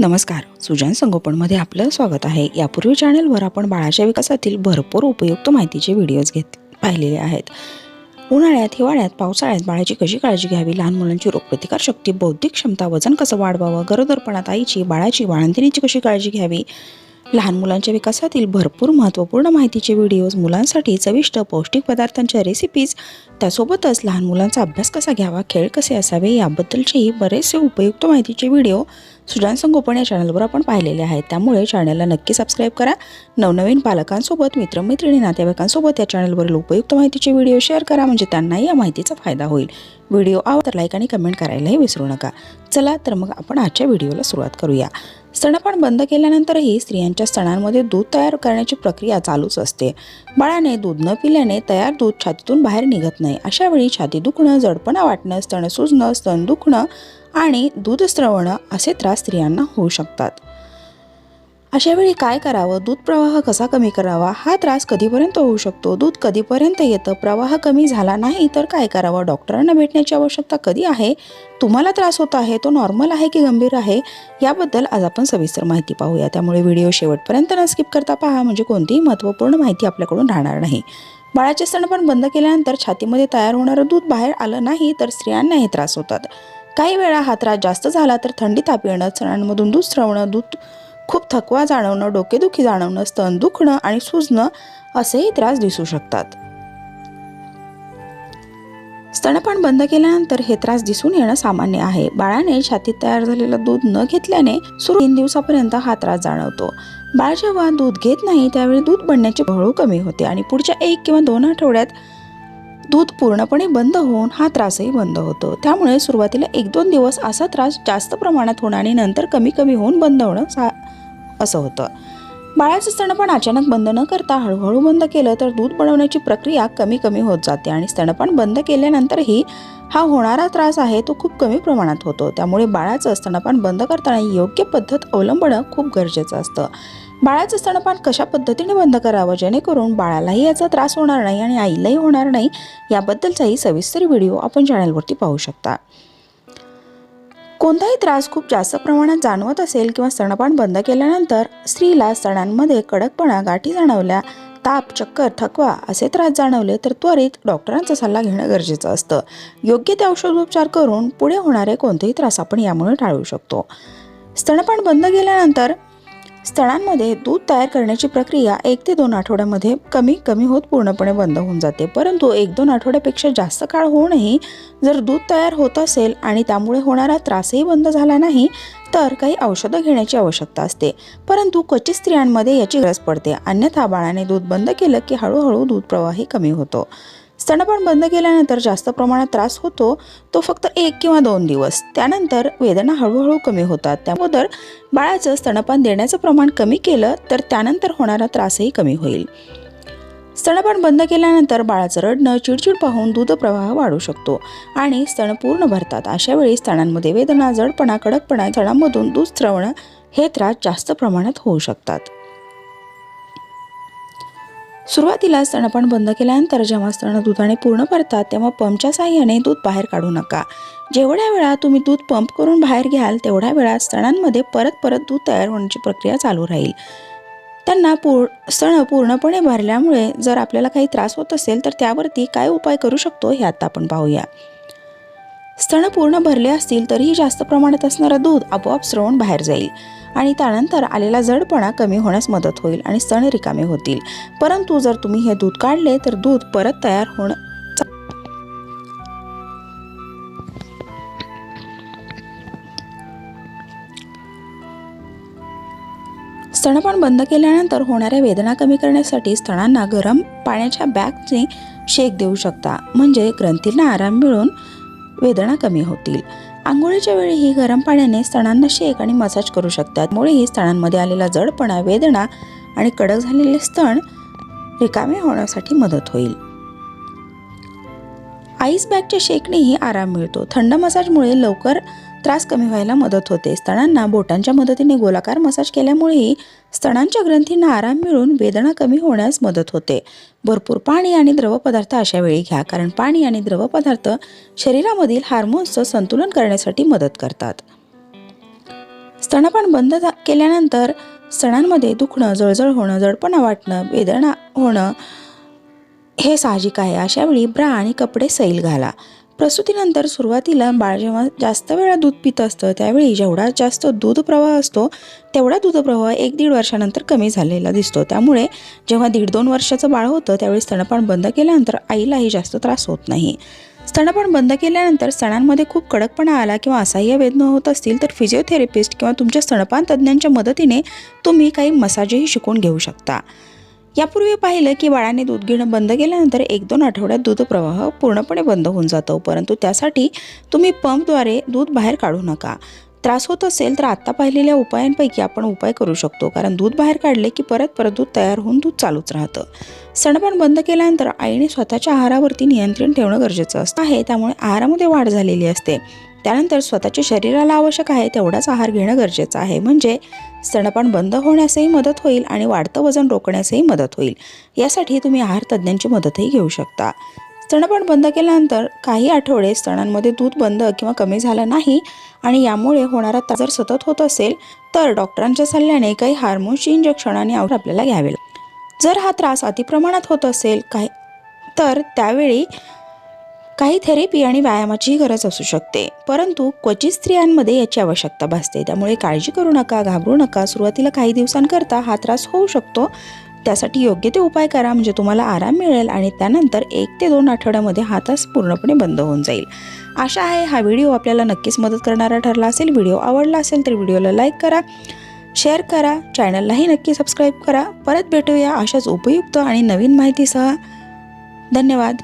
नमस्कार. सुजान संगोपनमध्ये आपलं स्वागत आहे. यापूर्वी चॅनलवर आपण बाळाच्या विकासातील भरपूर उपयुक्त माहितीचे व्हिडिओज घेत पाहिलेले आहेत. उन्हाळ्यात हिवाळ्यात पावसाळ्यात बाळाची कशी काळजी घ्यावी? लहान मुलांची रोगप्रतिकार शक्ती बौद्धिक क्षमता वजन कसं वाढवावं? गरोदरपणात आईची बाळाची बाळंतिणीची कशी काळजी घ्यावी? लहान मुलांच्या विकासातील भरपूर महत्त्वपूर्ण माहितीचे व्हिडिओज मुलांसाठी चविष्ट पौष्टिक पदार्थांच्या रेसिपीज त्यासोबतच लहान मुलांचा अभ्यास कसा घ्यावा खेळ कसे असावे याबद्दलचेही बरेचसे उपयुक्त माहितीचे व्हिडिओ सुजान संगोपन या चॅनलवर आपण पाहिलेले आहेत. त्यामुळे चॅनलला नक्की सबस्क्राईब करा. नवनवीन पालकांसोबत मित्रमैत्रिणी नातेवाईकांसोबत या चॅनलवरील उपयुक्त माहितीचे व्हिडिओ शेअर करा. म्हणजे त्यांनाही या माहितीचा फायदा होईल. व्हिडिओ आवडला तर लाईक आणि कमेंट करायलाही विसरू नका. चला तर मग आपण आजच्या व्हिडिओला सुरुवात करूया. स्तनपान बंद केल्यानंतरही स्त्रियांच्या स्तनांमध्ये दूध तयार करण्याची प्रक्रिया चालूच असते. बाळाने दूध न पिल्याने तयार दूध छातीतून बाहेर निघत नाही. अशा वेळी छाती दुखणं जडपणा वाटणं स्तन सुजणं स्तन दुखणं आणि दूध असे त्रास स्त्रियांना होऊ शकतात. अशा वेळी काय करावं? दूध प्रवाह कसा कमी करावा? हा त्रास कधीपर्यंत होऊ शकतो? दूध कधीपर्यंत येतं? प्रवाह कमी झाला नाही तर काय करावं? डॉक्टरांना भेटण्याची आवश्यकता कधी आहे? तुम्हाला त्रास होत आहे? तो नॉर्मल आहे की गंभीर आहे? याबद्दल आज आपण सविस्तर माहिती पाहूया. त्यामुळे व्हिडिओ शेवटपर्यंत न स्किप करता पहा म्हणजे कोणतीही महत्त्वपूर्ण माहिती आपल्याकडून राहणार नाही. बाळाचे स्तनपान बंद केल्यानंतर छातीमध्ये तयार होणारं दूध बाहेर आलं नाही तर स्त्रियांनाही त्रास होतात. काही वेळा हा त्रास जास्त झाला तर थंडी ताप येणं सणांमधून दूध स्रवणं दूध खूप थकवा जाणवणं डोकेदुखी जाणवणं स्तन दुखणं आणि सुजणं असेही त्रास दिसू शकतात. स्तनपान बंद केल्यानंतर हे त्रास दिसून येणं सामान्य आहे. बाळाने छातीत तयार झालेलं दूध न घेतल्याने सुरू तीन दिवसापर्यंत हा त्रास जाणवतो. बाळ जेव्हा दूध घेत नाही त्यावेळी दूध बनण्याची हळू कमी होते आणि पुढच्या एक किंवा दोन आठवड्यात दूध पूर्णपणे बंद होऊन हा त्रासही बंद होतो. त्यामुळे सुरुवातीला एक दोन दिवस असा त्रास जास्त प्रमाणात होणं आणि नंतर कमी कमी होऊन बंद होणं सा असं होतं. बाळाचं स्तनपान अचानक बंद न करता हळूहळू बंद केलं तर दूध बनवण्याची प्रक्रिया कमी कमी होत जाते आणि स्तनपान बंद केल्यानंतरही हा होणारा त्रास आहे तो खूप कमी प्रमाणात होतो. त्यामुळे बाळाचं स्तनपान बंद करताना योग्य पद्धत अवलंबणं खूप गरजेचं असतं. बाळाचं स्तनपान कशा पद्धतीने बंद करावं? जेणेकरून बाळालाही याचा त्रास होणार नाही आणि आईलाही होणार नाही याबद्दलचाही सविस्तर व्हिडिओ आपण चॅनलवरती पाहू शकता. कोणताही त्रास खूप जास्त प्रमाणात जाणवत असेल किंवा स्तनपान बंद केल्यानंतर स्त्रीला स्तनांमध्ये कडकपणा गाठी जाणवल्या ताप चक्कर थकवा असे त्रास जाणवले तर त्वरित डॉक्टरांचा सल्ला घेणं गरजेचं असतं. योग्य ते औषधोपचार करून पुढे होणारे कोणतेही त्रास आपण यामुळे टाळू शकतो. स्तनपान बंद केल्यानंतर स्तनांमध्ये दूध तयार करण्याची प्रक्रिया एक ते दोन आठवड्यामध्ये कमी कमी होत पूर्णपणे बंद होऊन जाते. परंतु एक दोन आठवड्यापेक्षा जास्त काळ होऊनही जर दूध तयार होत असेल आणि त्यामुळे होणारा त्रासही बंद झाला नाही तर काही औषधं घेण्याची आवश्यकता असते. परंतु क्वचित स्त्रियांमध्ये याची गरज पडते. अन्यथा बाळाने दूध बंद केलं की हळूहळू दूध प्रवाही कमी होतो. स्तनपान बंद केल्यानंतर जास्त प्रमाणात त्रास होतो तो फक्त एक किंवा दोन दिवस. त्यानंतर वेदना हळूहळू कमी होतात. त्याबरोबर बाळाचं स्तनपान देण्याचं प्रमाण कमी केलं तर त्यानंतर होणारा त्रासही कमी होईल. स्तनपान बंद केल्यानंतर बाळाचं रडणं चिडचिड पाहून दूध प्रवाह वाढू शकतो आणि स्तन पूर्ण भरतात. अशा वेळी स्तनांमध्ये वेदना जडपणा कडकपणा स्तनांमधून दूध स्रवणं हे त्रास जास्त प्रमाणात होऊ शकतात. सुरुवातीला स्तनपान बंद केल्यानंतर जेव्हा स्तन दुधाने पूर्ण भरतात तेव्हा पंपच्या साह्याने दूध बाहेर काढू नका. जेवढ्या वेळा तुम्ही दूध पंप करून बाहेर घ्याल तेवढ्या वेळा स्तनांमध्ये परत परत दूध तयार होण्याची प्रक्रिया चालू राहील. त्यांना पूर स्तन पूर्णपणे भरल्यामुळे जर आपल्याला काही त्रास होत असेल तर त्यावरती काय उपाय करू शकतो हे आता आपण पाहूया. स्तन पूर्ण भरले असतील तरीही जास्त प्रमाणात असणारं दूध आपोआप स्रवून बाहेर जाईल. आणि त्यानंतर आलेला जडपणा कमी होण्यास मदत होईल आणि सण रिकामे होतील. परंतु जर तुम्ही हे दूध काढले तर दूध परत तयार होणं स्तनपान बंद केल्यानंतर होणाऱ्या वेदना कमी करण्यासाठी स्तनांना गरम पाण्याच्या बॅगने शेक देऊ शकता. म्हणजे ग्रंथींना आराम मिळून वेदना कमी होतील. आंघोळीच्या वेळी ही गरम पाण्याने स्तनांना शेक आणि मसाज करू शकतात. त्यामुळेही स्तनांमध्ये आलेला जडपणा वेदना आणि कडक झालेले स्तन रिकामे होण्यासाठी मदत होईल. आईस बॅगच्या शेकनेही आराम मिळतो. थंड मसाजमुळे लवकर त्रास कमी व्हायला मदत होते. स्तनांना बोटांच्या मदतीने गोलाकार मसाज केल्यामुळेही स्तनांच्या ग्रंथींना आराम मिळून वेदना कमी होण्यास मदत होते. भरपूर पाणी आणि द्रवपदार्थ अशा वेळी घ्या कारण पाणी आणि द्रवपदार्थ शरीरामधील हार्मोन्सचं संतुलन करण्यासाठी मदत करतात. स्तनपान बंद केल्यानंतर स्तनांमध्ये दुखणं जळजळ होणं जडपणा वाटणं वेदना होणं हे साहजिक आहे. अशावेळी ब्रा आणि कपडे सैल घाला. प्रसूतीनंतर सुरुवातीला बाळ जेव्हा जास्त वेळा दूध पित असतं त्यावेळी जेवढा जास्त दूध प्रवाह असतो तेवढा दूध प्रवाह एक दीड वर्षानंतर कमी झालेला दिसतो. त्यामुळे जेव्हा दीड दोन वर्षाचं बाळ होतं त्यावेळी स्तनपान बंद केल्यानंतर आईलाही जास्त त्रास होत नाही. स्तनपान बंद केल्यानंतर स्तनांमध्ये खूप कडकपणा आला किंवा असह्य वेदना होत असतील तर फिजिओथेरपिस्ट किंवा तुमच्या स्तनपान तज्ज्ञांच्या मदतीने तुम्ही काही मसाजही शिकून घेऊ शकता. यापूर्वी पाहिलं की बाळाने दूध घेणं बंद केल्यानंतर एक दोन आठवड्यात दूध प्रवाह पूर्णपणे बंद होऊन जातो. परंतु त्यासाठी तुम्ही पंपद्वारे दूध बाहेर काढू नका. त्रास होत असेल तर आत्ता पाहिलेल्या उपायांपैकी आपण उपाय करू शकतो. कारण दूध बाहेर काढले की परत परत दूध तयार होऊन दूध चालूच राहतं. सणपान बंद केल्यानंतर आईने स्वतःच्या आहारावरती नियंत्रण ठेवणं गरजेचं असतं. आहे त्यामुळे आहारामध्ये वाढ झालेली असते. त्यानंतर स्वतःच्या शरीराला आवश्यक आहे तेवढाच आहार घेणं गरजेचं आहे. म्हणजे स्तनपान बंद होण्यासही मदत होईल आणि वाढतं वजन रोखण्यासही मदत होईल. यासाठी तुम्ही आहार तज्ज्ञांची मदतही घेऊ शकता. स्तनपान बंद केल्यानंतर काही आठवडे स्तनांमध्ये दूध बंद किंवा कमी झालं नाही आणि यामुळे होणारा त्रास जर सतत होत असेल तर डॉक्टरांच्या सल्ल्याने काही हार्मोन्सची इंजेक्शन आणि आवड आपल्याला घ्यावे जर हा त्रास अतिप्रमाणात होत असेल काही तर त्यावेळी काही थेरपी आणि व्यायामाचीही गरज असू शकते. परंतु क्वचित स्त्रियांमध्ये याची आवश्यकता भासते. त्यामुळे काळजी करू नका घाबरू नका. सुरुवातीला काही दिवसांकरता हा त्रास होऊ शकतो त्यासाठी योग्य ते उपाय करा म्हणजे तुम्हाला आराम मिळेल आणि त्यानंतर एक ते दोन आठवड्यामध्ये हा पूर्णपणे बंद होऊन जाईल. आशा आहे हा व्हिडिओ आपल्याला नक्कीच मदत करणारा ठरला असेल. व्हिडिओ आवडला असेल तर व्हिडिओला लाईक करा शेअर करा चॅनललाही नक्की सबस्क्राईब करा. परत भेटूया अशाच उपयुक्त आणि नवीन माहितीसह. धन्यवाद.